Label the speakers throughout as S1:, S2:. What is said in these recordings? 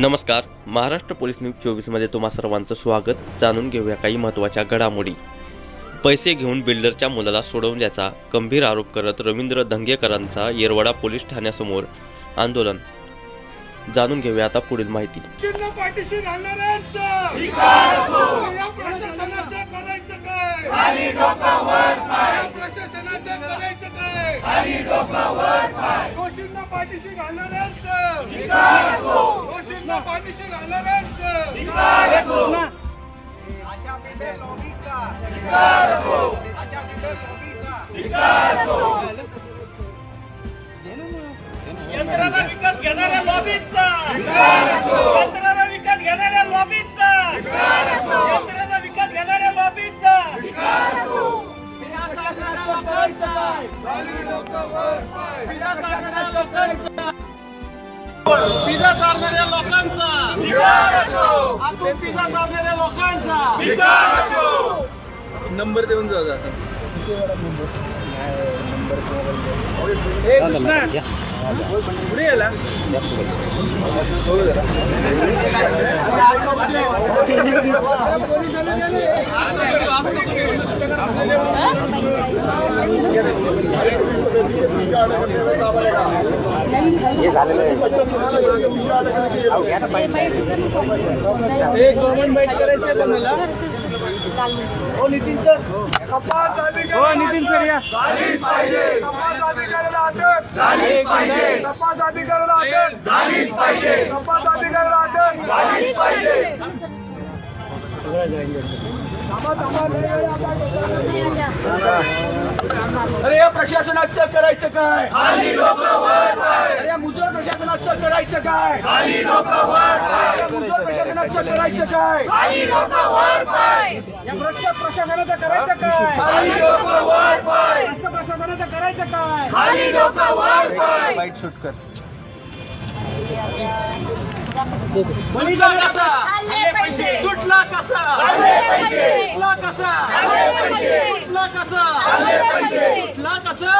S1: नमस्कार Maharashtra police news चोवीसमध्ये तुम्हा सर्वांचं स्वागत. जाणून घेऊया काही महत्त्वाच्या घडामोडी. पैसे घेऊन बिल्डरच्या मुलाला सोडवण्याचा गंभीर आरोप करत रवींद्र धंगेकरांचा येरवडा पोलीस ठाण्यासमोर आंदोलन. जाणून घेऊया आता पुढील माहिती.
S2: चिन्ह पाठीशी घालणाऱ्यांचं
S3: लॉबीचा
S2: यंत्रणा विकत घेणाऱ्या लॉबीचा यंत्रणा विकत घेणाऱ्या लॉबीचा पिझ्झा चालणाऱ्या लोकांचा. आतून पिझ्झा चालणाऱ्या लोकांचा.
S4: नंबर देऊन जाऊ हे झालेलं आहे एक दोन मिनिट करायचं आहे हो नितीन सर.
S2: तपास
S4: हो नितीन सर या.
S2: तपास अधिकाऱ्याला अटक तपास अधिकाऱ्याला अटक झालीच पाहिजे. तपास अधिकाऱ्याला अटक
S4: अरे या प्रशासनाचं करायचं काय? अरे या मुजोर प्रशासनाचं करायचं काय? मुजोर प्रशासनाचं करायचं काय? या भ्रष्ट प्रशासनाचं करायचं काय? भ्रष्ट प्रशासनाचं करायचं काय? बाईट शूट कर.
S2: सुटला कसा? सुटला कसा? सुटला कसा? सुटला कसा?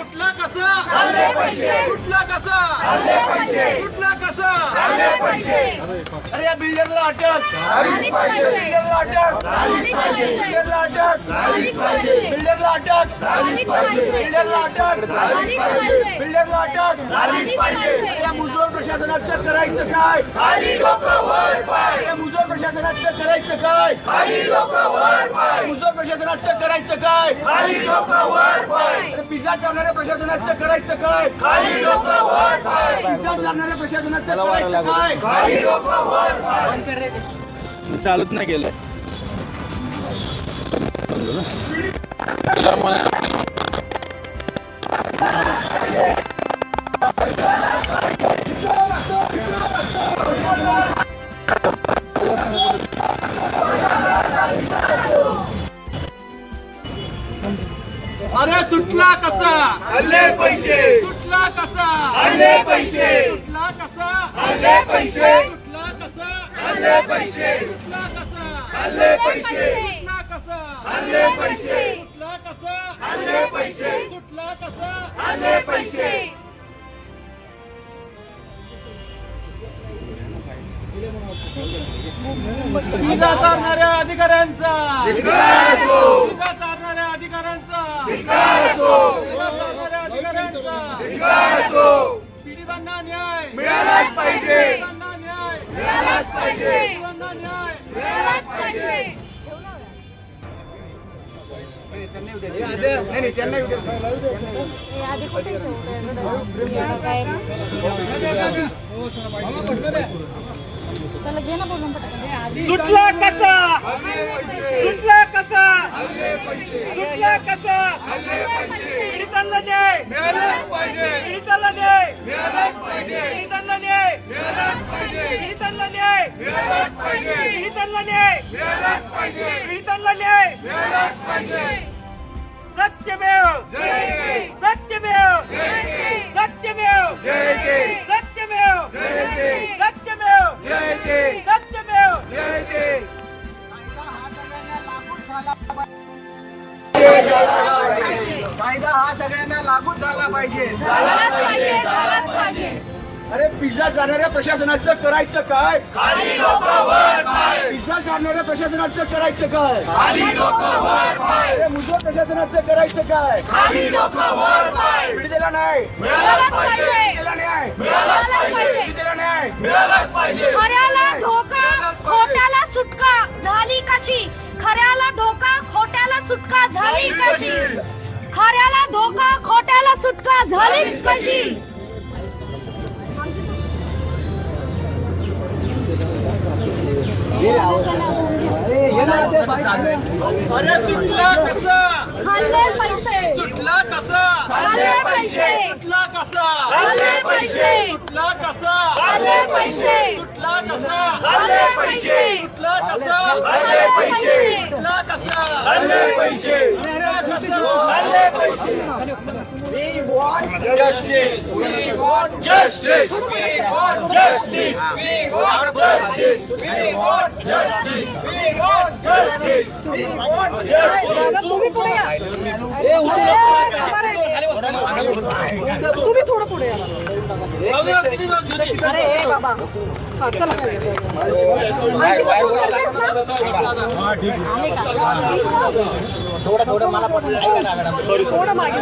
S2: सुटला कसा? सुटला कसा? सुटला कसा? अरे या बिल्डरला अटक. बिल्डरला अटक. बिल्डरला अटक. बिल्डरला अटक. बिल्डरला अटक. बिल्डरला अटक. या मुजोर प्रशासनाचं करायचं काय प्रशासनाचं करायचं काय? मुजोर प्रशासनाचं करायचं काय? अरे पिझ्झा चालणाऱ्या प्रशासनाचं करायचं काय? पिझ्झा चालणाऱ्या प्रशासनाचं करायचं काय?
S4: चालत नाही गेलं.
S2: अरे सुटला कसा?
S3: हल्ले पैसे.
S2: सुटला कसा?
S3: हल्ले पैसे.
S2: सुटला कसा?
S3: हल्ले पैसे.
S2: सुटला कसा?
S3: हल्ले पैसे.
S2: सुटला कसा?
S3: हल्ले पैसे.
S2: सुटला कसा?
S3: हल्ले पैसे.
S2: सुटला कसा?
S3: हल्ले पैसे.
S2: सुटला कसा?
S3: हल्ले पैसे.
S2: चालणाऱ्या अधिकाऱ्यांचा. पिझ्झा चालणाऱ्या अधिकाऱ्यांचा.
S5: त्याला घे ना बोलून
S2: सुटला कसा? सुटला कसा? सुटला कसा? पीडितांना न्याय. पीडितांना न्याय. पीडितांना न्याय. पीडितांना न्याय. पीडितांना न्याय. पीडितांना न्याय. सत्यमेव. सत्यमेव. सत्यमेव. सत्यमेव. सत्यमेव. सत्यमेव.
S3: कायदा हा सगळ्यांना लागू झाला पाहिजे.
S2: अरे पिझ्झा जाणाऱ्या प्रशासनाचं करायचं काय? पिझ्झा जाणाऱ्या प्रशासनाचं करायचं काय? अरे मुजोर प्रशासनाचं करायचं काय? दिला नाही. दिला दिला
S6: खऱ्याला धोका खोट्याला सुटका झाली कशी? खऱ्याला धोका खोट्याला सुटका झाली कशी? खऱ्याला धोका खोट्याला सुटका झालीच कशी?
S2: अरे सुटला कसा?
S6: हल्ले पैसे.
S2: सुटला कसा?
S6: हल्ले पैसे.
S2: सुटला कसा?
S6: हल्ले पैसे.
S2: सुटला कसा?
S6: हल्ले पैसे.
S2: सुटला कसा?
S6: हल्ले पैसे.
S2: सुटला कसा
S6: हल्ले पैसे
S2: सुटला कसा
S7: हल्ले पैसे हल्ले पैसे
S2: We want justice. We want
S7: justice. We want justice. We want justice. We want justice. We want justice. We want justice.
S5: तुम्ही थोडं पुढे अरे ए बाबा. हा चला. आणखी कोण बोलतेस थोडं मागे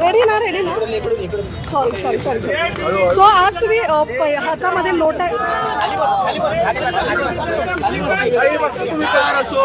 S5: रेडी ना रेडी ना? सॉरी सॉरी सॉरी सो आज तुम्ही हातामध्ये लोट आहे
S7: तुम्ही तयार असो.